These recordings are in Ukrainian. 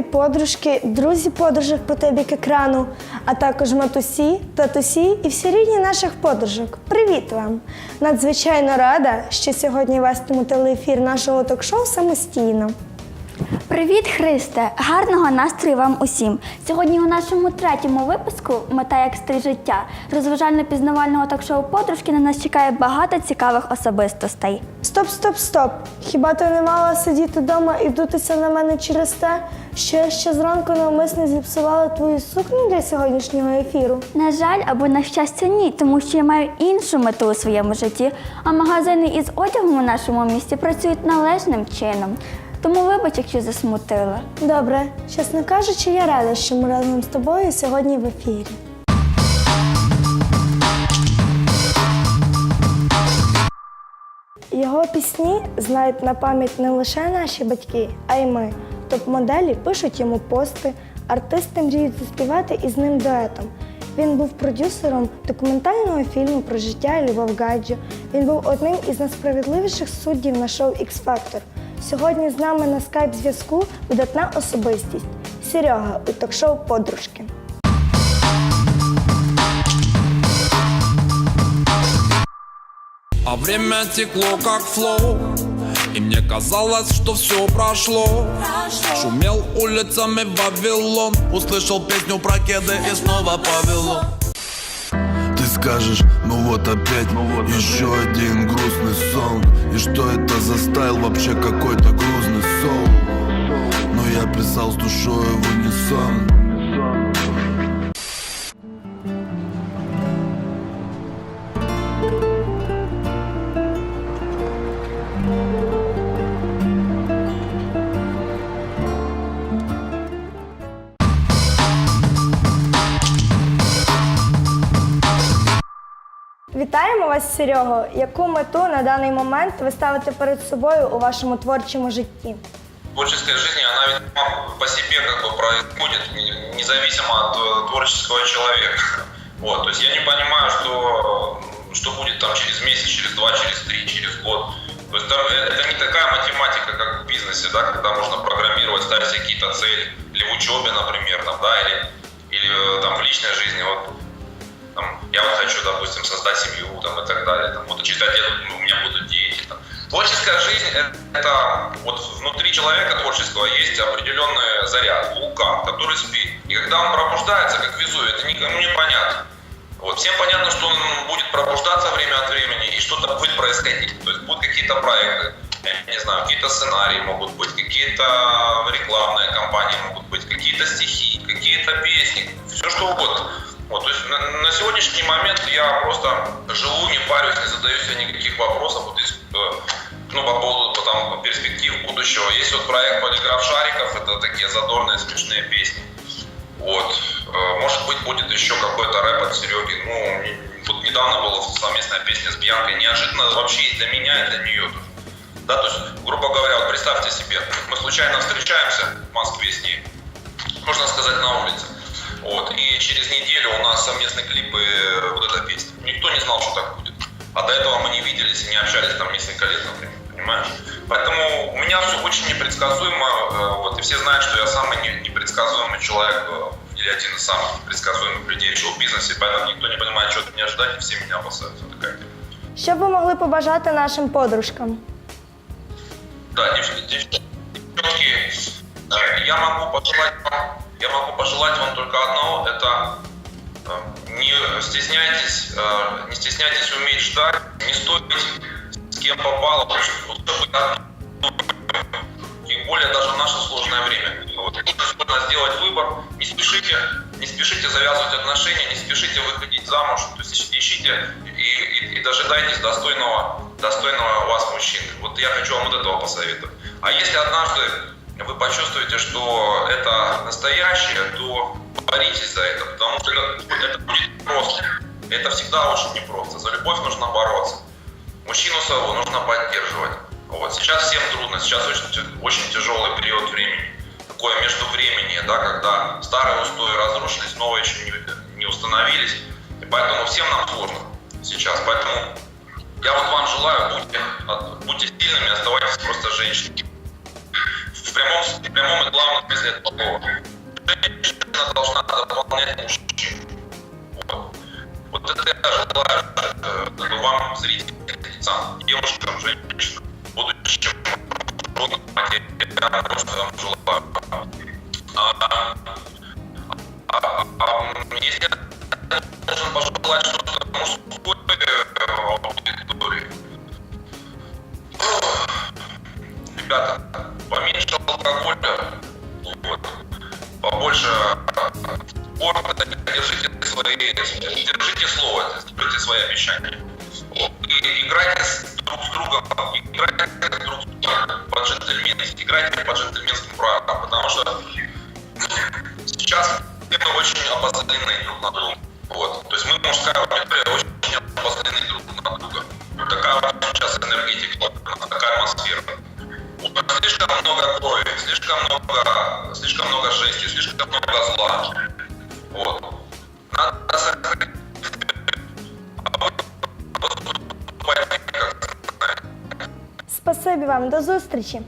Ура! Подружки, друзі подружок по тобі к екрану, а також матусі, татусі і всі рідні наших подружок. Привіт вам! Надзвичайно рада, що сьогодні вестиму телеефір нашого ток-шоу самостійно. Привіт, Христе! Гарного настрою вам усім! Сьогодні у нашому третьому випуску Мета як стиль життя розважально-пізнавального ток-шоу подружки на нас чекає багато цікавих особистостей. Стоп, стоп, стоп! Хіба ти не мала сидіти вдома і дутися на мене через те, що я ще зранку навмисно зіпсувала твою сукню для сьогоднішнього ефіру? На жаль, або на щастя, ні, тому що я маю іншу мету у своєму житті, а магазини із одягом у нашому місті працюють належним чином. Тому вибач, якщо засмутила. Добре, чесно кажучи, я рада, що ми разом з тобою сьогодні в ефірі. Його пісні знають на пам'ять не лише наші батьки, а й ми. Топ-моделі пишуть йому пости, артисти мріють заспівати із ним дуетом. Він був продюсером документального фільму про життя Любов Гаджо. Він був одним із найсправедливіших суддів на шоу X Factor. Сьогодні з нами на скайп-зв'язку видатна особистість Серега у ток-шоу Подружки. А время текло как флоу. И мне казалось, что все прошло. Шумел улицами Вавилон. Услышал песню про кеды и снова повело. Ты скажешь, ну вот опять Еще один грустный сон И что это за стайл? Вообще какой-то грузный сон Но я писал с душой в унисон Вітаємо вас, Серего! Яку мету на даний момент ви ставите перед собою у вашому творчому житті? творческая жизнь, она ведь сама по себе как бы происходит не- независимо от э, творческого человека. Вот, то есть я не понимаю, что, что будет там через месяц, через два, через три, через год. То есть там, э, это не такая математика, как в бизнесе, да, когда можно программировать, ставить себе какие-то цели, или в учебе, например, там, да, или, или э, там в личной жизни. Вот там, я вот хочу, допустим, создать семью там, и так далее. Там, вот читать, ну, у меня будут дети. Там. Творческая жизнь это, вот внутри человека творческого есть определенный заряд, вулкан, который спит. И когда он пробуждается, как везу, это никому не понятно. Вот. Всем понятно, что он будет пробуждаться время от времени и что-то будет происходить. То есть будут какие-то проекты, я не знаю, какие-то сценарии могут быть, какие-то рекламные кампании могут быть, какие-то стихи, какие-то песни, все что угодно. Вот, то есть на, на сегодняшний момент я просто живу, не парюсь, не задаю себе никаких вопросов вот из, э, ну, по поводу там, перспектив будущего. Есть вот проект «Полиграф шариков», это такие задорные, смешные песни. Вот. Э, Может быть, будет еще какой-то рэп от Сереги. Ну, вот недавно была совместная песня с Бьянкой. Неожиданно вообще и для меня, и для нее тоже. Да, то есть, грубо говоря, вот представьте себе, мы случайно встречаемся в Москве с ней, можно сказать, на улице. Вот. И через неделю у нас совместный клип и вот эта песня. Никто не знал, что так будет. А до этого мы не виделись и не общались там несколько лет, например. Понимаешь? Поэтому у меня все очень непредсказуемо. э, Вот, и все знают, что я самый не- непредсказуемый человек э, или один из самых непредсказуемых людей в шоу-бизнесе. Поэтому никто не понимает, что от меня ожидать, и все меня опасаются. Такая тема. Що б ви могли побажати нашим подружкам? Да, девчонки, э, я могу пожелать вам, я могу пожелать вам только одного, это э, не стесняйтесь, э, не стесняйтесь уметь ждать, не стойте с кем попало, одно- тем более даже в наше сложное время. Вот, нужно сделать выбор, не спешите, не спешите завязывать отношения, не спешите выходить замуж, то есть ищите и, и- и дожидайтесь достойного, достойного вас мужчины. Вот я хочу вам вот этого посоветовать. А если однажды вы почувствуете, что это настоящее, то боритесь за это, потому что это, это будет просто. Это всегда очень непросто. За любовь нужно бороться. Мужчину своего нужно поддерживать. Вот. Сейчас всем трудно, сейчас очень, очень тяжелый период времени. Такое между времени, да, когда старые устои разрушились, новые еще не, не установились. И поэтому всем нам сложно сейчас. Поэтому я вот вам желаю, будьте, будьте сильными, оставайтесь просто женщинами. В В прямом, в прямом и главном смысле этого слова. Женщина должна дополнять мужчину. Вот. Вот это я желаю э, вам, зрителям, девушкам, женщинам, будущим родным матерям, просто вам желаю. А, а, а, а, если я должен пожелать что-то свои обещания. Вот. Играйте друг с другом, играйте друг с другом по джентльменски, играйте по джентльменским правилам, потому что сейчас мы очень обозлены друг на друга. Вот. То есть мы, мужская аудитория, очень обозлены друг на друга. Такая вот сейчас энергетика, такая атмосфера. Слишком много крови, слишком много, слишком много жести, слишком много зла. Спасибі вам, до зустрічі!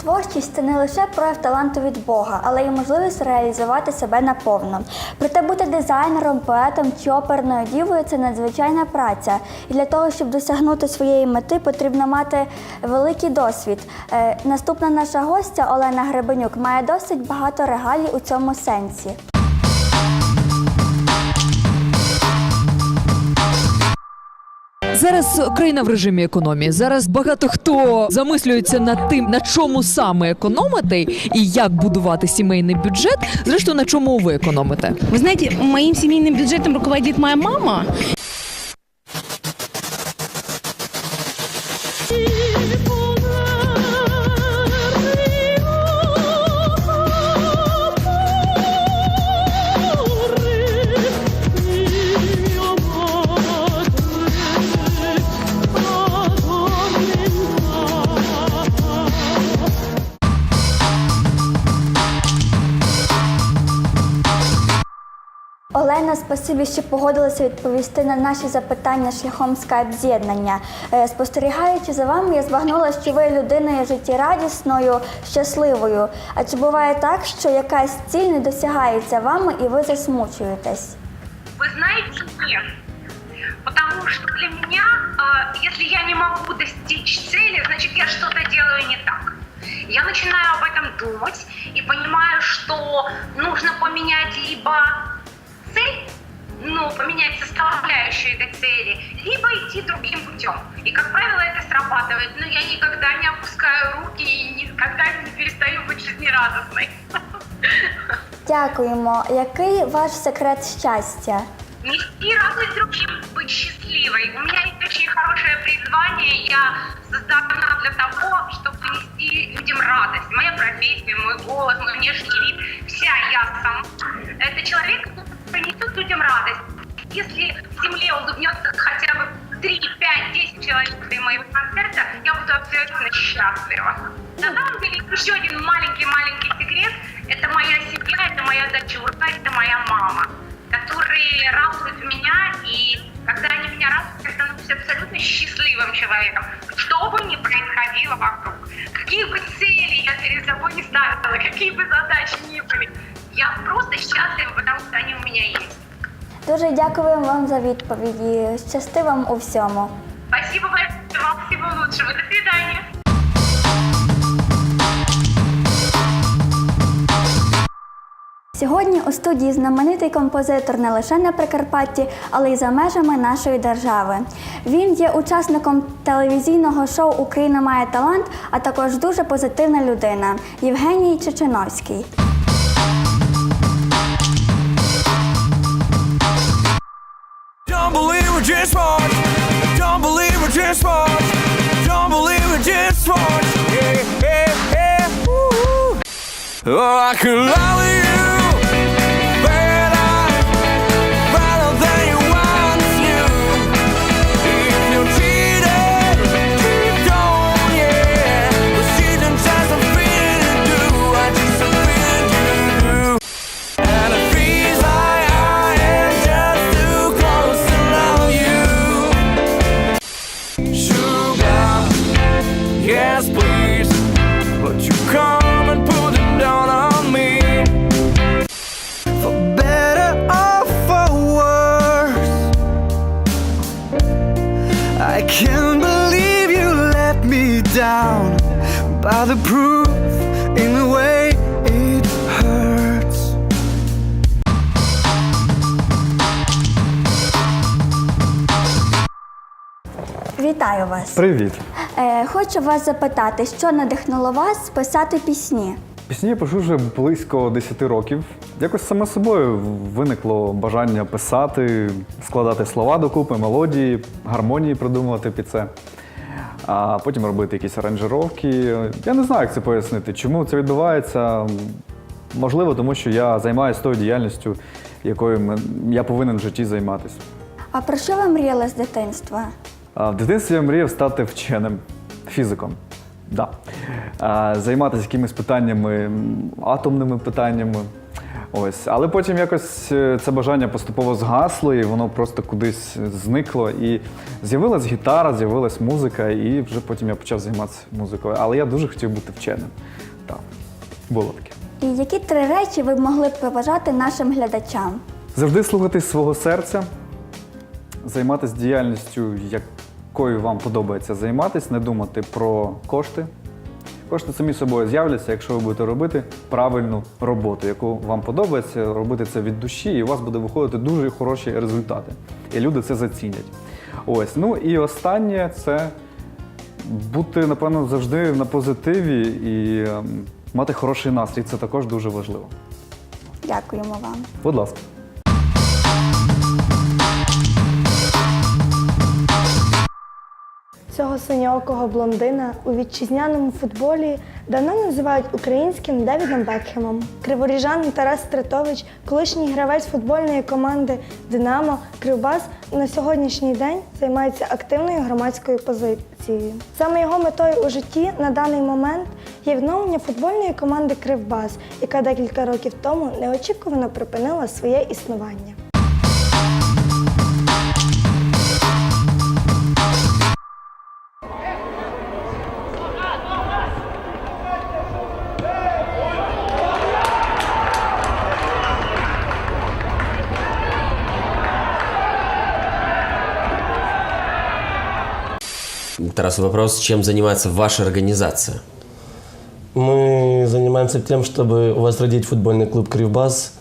Творчість це не лише прояв таланту від Бога, але й можливість реалізувати себе наповно. Проте бути дизайнером, поетом чи оперною дівою це надзвичайна праця. І для того, щоб досягнути своєї мети, потрібно мати великий досвід. Е, наступна наша гостя Олена Гребенюк має досить багато регалій у цьому сенсі. Зараз країна в режимі економії. Зараз багато хто замислюється над тим, на чому саме економити і як будувати сімейний бюджет. Зрештою, на чому ви економите? Вы знаете, моим семейным бюджетом руководит моя мама. спасибі, що погодилася відповісти на наші запитання шляхом скайп-з'єднання. Е, Спостерігаючи за вами, я збагнула, що ви людина є життєрадісною, щасливою. А чи буває так, що якась ціль не досягається вами і ви засмучуєтесь? Вы знаете, нет. Потому что для меня, э, если я не могу достичь цели, значит я что-то делаю не так. Я начинаю об этом думать и понимаю, что нужно поменять либо цель, ну, поменять составляющую этой цели, либо идти другим путем. И, как правило, это срабатывает. Но я никогда не опускаю руки и никогда не перестаю быть жизнерадостной. Дякуємо. Який ваш секрет щастя? Нести радость другим, быть счастливой. У меня есть очень хорошее призвание. Я создана для того, чтобы нести людям радость. Моя профессия, мой голос, мой внешний вид, вся я сам. Это человек, людям радость. Если в земле улыбнется хотя бы 3, 5, 10 человек при моего концерта, я буду абсолютно счастлива. На самом деле, еще один маленький-маленький секрет. Это моя семья, это моя дочурка, это моя мама которые радуют меня, и когда они меня радуют, я становлюсь абсолютно счастливым человеком, что бы ни происходило вокруг. Какие бы цели я Дуже дякуємо вам за відповіді. Щасти вам у всьому. Спасибо большое, вам всего лучшего, до свидания. Сьогодні у студії знаменитий композитор не лише на Прикарпатті, але й за межами нашої держави. Він є учасником телевізійного шоу Україна має талант, а також дуже позитивна людина Євгеній Чеченовський. Don't just watched. Don't believe we just watched. Don't believe we just watched. Yeah, yeah, yeah. Ooh. Oh, I could lie with you. Вітаю вас! Привіт! Е, хочу вас запитати, що надихнуло вас писати пісні? Пісні я пишу вже близько 10 років. Якось саме собою виникло бажання писати, складати слова докупи, мелодії, гармонії придумувати під це. А потім робити якісь аранжировки. Я не знаю, як це пояснити. Чому це відбувається? Можливо, тому що я займаюся тою діяльністю, якою я повинен в житті займатися. А про що ви мріяли з дитинства? В дитинстві я мріяв стати вченим, фізиком. Да. Займатися якимись питаннями, атомними питаннями. Ось. Але потім якось е, це бажання поступово згасло, і воно просто кудись зникло. І з'явилась гітара, з'явилась музика, і вже потім я почав займатися музикою. Але я дуже хотів бути вченим. Так, було таке. І які три речі ви б могли б побажати нашим глядачам? Завжди слухатись свого серця, займатися діяльністю, якою вам подобається займатися, не думати про кошти. Кошти самі собою з'являться, якщо ви будете робити правильну роботу, яку вам подобається, робити це від душі, і у вас буде виходити дуже хороші результати. І люди це зацінять. Ось. Ну і останнє це бути, напевно, завжди на позитиві і ем, мати хороший настрій. Це також дуже важливо. Дякуємо вам. Будь ласка. Цього синьоокого блондина у вітчизняному футболі давно називають українським Девідом Бекхемом. Криворіжанин Тарас Стратович, колишній гравець футбольної команди Динамо Кривбас, на сьогоднішній день займається активною громадською позицією. Саме його метою у житті на даний момент є відновлення футбольної команди Кривбас, яка декілька років тому неочікувано припинила своє існування. Тарас, вопрос, чем занимается ваша организация? Мы занимаемся тем, чтобы возродить футбольный клуб «Кривбас»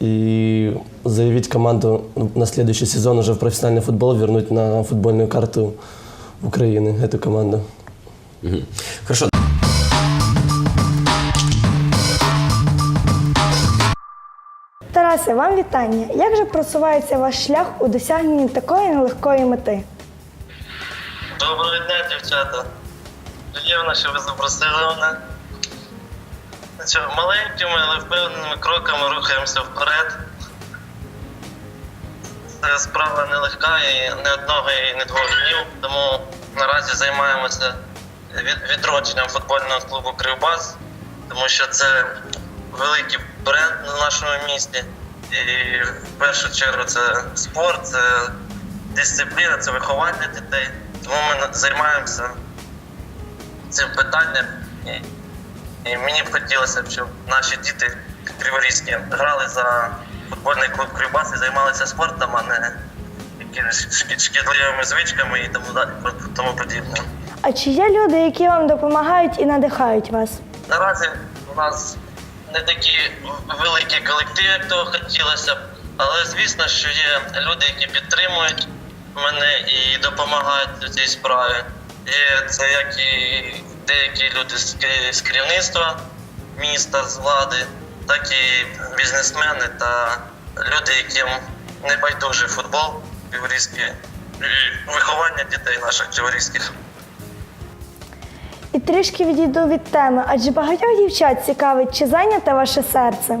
и заявить команду на следующий сезон уже в профессиональный футбол, вернуть на футбольную карту Украины эту команду. Мгм. Хорошо. Тарасе, вам вітання. Як же просувається ваш шлях у досягненні такої нелегкої мети? Доброго дня, дівчата. Приємно, що ви запросили мене. Ну маленькими, але впевненими кроками рухаємося вперед. Це справа нелегка і не одного і не двох днів, тому наразі займаємося відродженням футбольного клубу Кривбас, тому що це великий бренд на нашому місті. І в першу чергу це спорт, це дисципліна, це виховання дітей. Тому ми займаємося цим питанням. І, і мені б хотілося б, щоб наші діти криворізькі грали за футбольний клуб Кривбас і займалися спортом, а не якимись шкідливими звичками і тому далі тому подібне. А чи є люди, які вам допомагають і надихають вас? Наразі у нас не такі великі колективи, як того хотілося б, але звісно, що є люди, які підтримують мене і допомагають у цій справі. Є це як і деякі люди з керівництва міста, з влади, так і бізнесмени та люди, яким не байдужий футбол криворізький і виховання дітей наших криворізьких. І трішки відійду від теми, адже багатьох дівчат цікавить, чи зайняте ваше серце.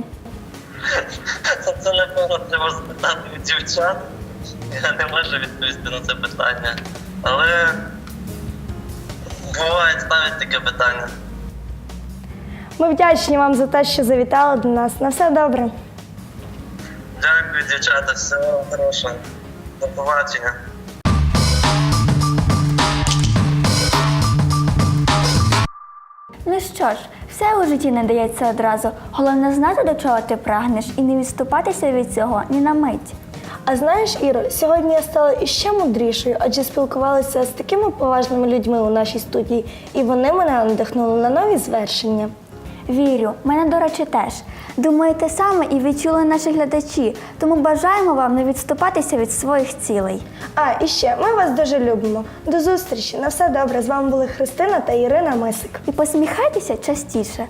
Це напевно треба спитати від дівчат. Я не можу відповісти на це питання. Але буває ставить таке питання. Ми вдячні вам за те, що завітали до нас. На все добре. Дякую, дівчата, всього хорошого. До побачення. Ну що ж, все у житті не дається одразу. Головне знати, до чого ти прагнеш, і не відступатися від цього ні на мить. А знаєш, Іро, сьогодні я стала іще мудрішою, адже спілкувалася з такими поважними людьми у нашій студії, і вони мене надихнули на нові звершення. Вірю, мене, до речі, теж. Думаю, те саме і відчули наші глядачі, тому бажаємо вам не відступатися від своїх цілей. А, і ще, ми вас дуже любимо. До зустрічі. На все добре. З вами були Христина та Ірина Мисик. І посміхайтеся частіше.